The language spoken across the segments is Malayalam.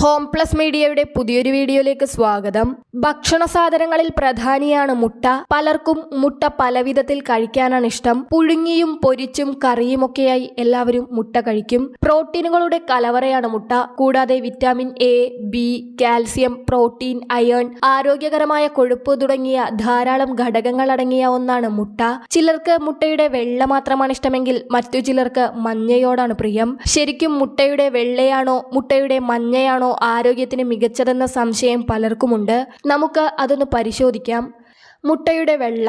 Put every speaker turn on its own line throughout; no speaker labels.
ഹോം പ്ലസ് മീഡിയയുടെ പുതിയൊരു വീഡിയോയിലേക്ക് സ്വാഗതം. ഭക്ഷണ സാധനങ്ങളിൽ പ്രധാനിയാണ് മുട്ട. പലർക്കും മുട്ട പലവിധത്തിൽ കഴിക്കാനാണ് ഇഷ്ടം. പുഴുങ്ങിയും പൊരിച്ചും കറിയുമൊക്കെയായി എല്ലാവരും മുട്ട കഴിക്കും. പ്രോട്ടീനുകളുടെ കലവറയാണ് മുട്ട. കൂടാതെ vitamin A B calcium protein iron ആരോഗ്യകരമായ കൊഴുപ്പ് തുടങ്ങിയ ധാരാളം ഘടകങ്ങൾ അടങ്ങിയ ഒന്നാണ് മുട്ട. ചിലർക്ക് മുട്ടയുടെ വെള്ള മാത്രമാണ് ഇഷ്ടമെങ്കിൽ മറ്റു ചിലർക്ക് മഞ്ഞയോടാണ് പ്രിയം. ശരിക്കും മുട്ടയുടെ വെള്ളയാണോ മുട്ടയുടെ മഞ്ഞയാണോ ആരോഗ്യത്തിന് മികച്ചതെന്ന സംശയം പലർക്കുമുണ്ട്. നമുക്ക് അതൊന്ന് പരിശോധിക്കാം. മുട്ടയുടെ വെള്ള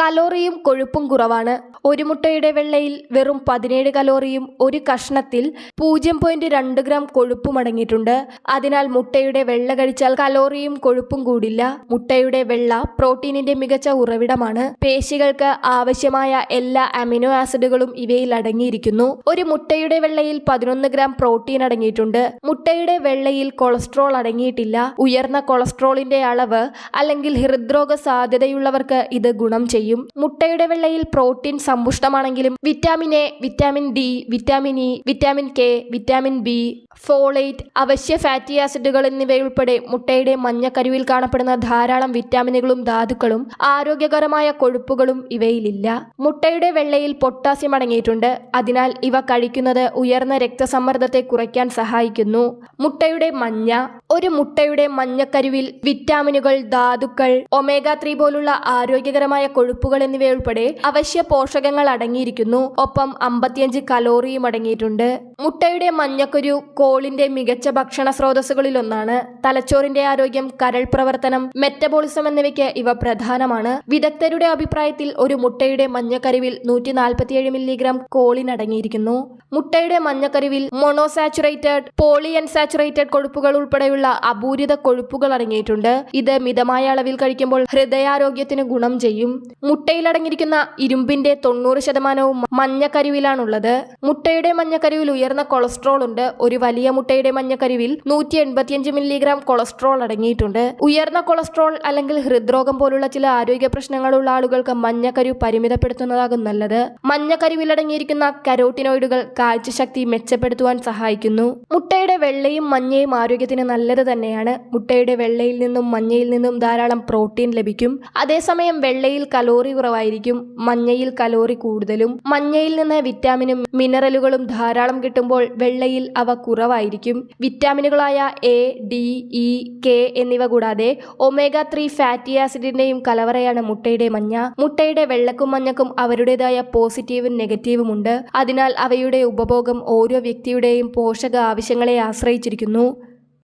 കലോറിയും കൊഴുപ്പും കുറവാണ്. ഒരു മുട്ടയുടെ വെള്ളയിൽ വെറും പതിനേഴ് കലോറിയും ഒരു കഷ്ണത്തിൽ പൂജ്യം പോയിന്റ് രണ്ട് ഗ്രാം കൊഴുപ്പും അടങ്ങിയിട്ടുണ്ട്. അതിനാൽ മുട്ടയുടെ വെള്ള കഴിച്ചാൽ കലോറിയും കൊഴുപ്പും കൂടില്ല. മുട്ടയുടെ വെള്ള പ്രോട്ടീനിന്റെ മികച്ച ഉറവിടമാണ്. പേശികൾക്ക് ആവശ്യമായ എല്ലാ അമിനോ ആസിഡുകളും ഇവയിൽ അടങ്ങിയിരിക്കുന്നു. ഒരു മുട്ടയുടെ വെള്ളയിൽ പതിനൊന്ന് ഗ്രാം പ്രോട്ടീൻ അടങ്ങിയിട്ടുണ്ട്. മുട്ടയുടെ വെള്ളയിൽ കൊളസ്ട്രോൾ അടങ്ങിയിട്ടില്ല. ഉയർന്ന കൊളസ്ട്രോളിന്റെ അളവ് അല്ലെങ്കിൽ ഹൃദ്രോഗ സാധ്യതയുള്ളവർക്ക് ഇത് ഗുണം ചെയ്യും. മുട്ടയുടെ വെള്ളയിൽ protein സമ്പുഷ്ടമാണെങ്കിലും vitamin A vitamin D vitamin E vitamin K vitamin B folate അവശ്യ ഫാറ്റി ആസിഡുകൾ എന്നിവയുൾപ്പെടെ മുട്ടയുടെ മഞ്ഞക്കരുവിൽ കാണപ്പെടുന്ന ധാരാളം വിറ്റാമിനുകളും ധാതുക്കളും ആരോഗ്യകരമായ കൊഴുപ്പുകളും ഇവയിലില്ല. മുട്ടയുടെ വെള്ളയിൽ പൊട്ടാസ്യം അടങ്ങിയിട്ടുണ്ട്. അതിനാൽ ഇവ കഴിക്കുന്നത് ഉയർന്ന രക്തസമ്മർദ്ദത്തെ കുറയ്ക്കാൻ സഹായിക്കുന്നു. മുട്ടയുടെ മഞ്ഞ ഒരു മുട്ടയുടെ മഞ്ഞക്കരുവിൽ വിറ്റാമിനുകൾ ധാതുക്കൾ ഒമേഗ ത്രീ പോലുള്ള ആരോഗ്യകരമായ കൊഴുപ്പുകൾ എന്നിവയുൾപ്പെടെ അവശ്യ പോഷകങ്ങൾ അടങ്ങിയിരിക്കുന്നു. ഒപ്പം അമ്പത്തിയഞ്ച് കലോറിയും അടങ്ങിയിട്ടുണ്ട്. മുട്ടയുടെ മഞ്ഞക്കുരു കോളിന്റെ മികച്ച ഭക്ഷണ സ്രോതസ്സുകളിലൊന്നാണ്. തലച്ചോറിന്റെ ആരോഗ്യം കരൾ പ്രവർത്തനം മെറ്റബോളിസം എന്നിവയ്ക്ക് ഇവ പ്രധാനമാണ്. വിദഗ്ധരുടെ അഭിപ്രായത്തിൽ ഒരു മുട്ടയുടെ മഞ്ഞക്കരുവിൽ നൂറ്റി നാൽപ്പത്തിയേഴ് മില്ലിഗ്രാം കോളിൻ അടങ്ങിയിരിക്കുന്നു. മുട്ടയുടെ മഞ്ഞക്കരുവിൽ മൊണോസാച്ചുറേറ്റഡ് പോളി അൺസാച്ചുറേറ്റഡ് കൊഴുപ്പുകൾ ഉൾപ്പെടെയുള്ള അപൂരിത കൊഴുപ്പുകൾ അടങ്ങിയിട്ടുണ്ട്. ഇത് മിതമായ അളവിൽ കഴിക്കുമ്പോൾ ഹൃദയാരോഗ്യത്തിന് ഗുണം ചെയ്യും. മുട്ടയിൽ അടങ്ങിയിരിക്കുന്ന ഇരുമ്പിന്റെ തൊണ്ണൂറ് ശതമാനവും മഞ്ഞക്കരുവിലാണുള്ളത്. മുട്ടയുടെ മഞ്ഞക്കരുവിൽ ഉയർന്ന കൊളസ്ട്രോൾ ഉണ്ട്. ഒരു വലിയ മുട്ടയുടെ മഞ്ഞക്കരുവിൽ നൂറ്റി എൺപത്തിയഞ്ച് മില്ലിഗ്രാം കൊളസ്ട്രോൾ അടങ്ങിയിട്ടുണ്ട്. ഉയർന്ന കൊളസ്ട്രോൾ അല്ലെങ്കിൽ ഹൃദ്രോഗം പോലുള്ള ചില ആരോഗ്യ പ്രശ്നങ്ങളുള്ള ആളുകൾക്ക് മഞ്ഞക്കരു പരിമിതപ്പെടുത്തുന്നതാകും നല്ലത്. മഞ്ഞക്കരുവിൽ അടങ്ങിയിരിക്കുന്ന കരോട്ടിനോയിഡുകൾ കാഴ്ചശക്തി മെച്ചപ്പെടുത്തുവാൻ സഹായിക്കുന്നു. മുട്ടയുടെ വെള്ളയും മഞ്ഞയും ആരോഗ്യത്തിന് നല്ലത് തന്നെയാണ്. മുട്ടയുടെ വെള്ളയിൽ നിന്നും മഞ്ഞയിൽ നിന്നും ധാരാളം പ്രോട്ടീൻ ലഭിക്കും. അതേസമയം വെള്ളയിൽ കലോറി കുറവായിരിക്കും. മഞ്ഞയിൽ കലോറി കൂടുതലും. മഞ്ഞയിൽ നിന്ന് വിറ്റാമിനും മിനറലുകളും ധാരാളം കിട്ടുമ്പോൾ വെള്ളയിൽ അവ കുറവായിരിക്കും. വിറ്റാമിനുകളായ എ ഡി ഇ കെ എന്നിവ കൂടാതെ ഒമേഗ ത്രീ ഫാറ്റി ആസിഡിന്റെയും കലവറയാണ് മുട്ടയുടെ മഞ്ഞ. മുട്ടയുടെ വെള്ളക്കും മഞ്ഞക്കും അവരുടേതായ പോസിറ്റീവും നെഗറ്റീവും ഉണ്ട്. അതിനാൽ അവയുടെ ഉപഭോഗം ഓരോ വ്യക്തിയുടെയും പോഷക ആവശ്യങ്ങളെ ആശ്രയിച്ചിരിക്കുന്നു.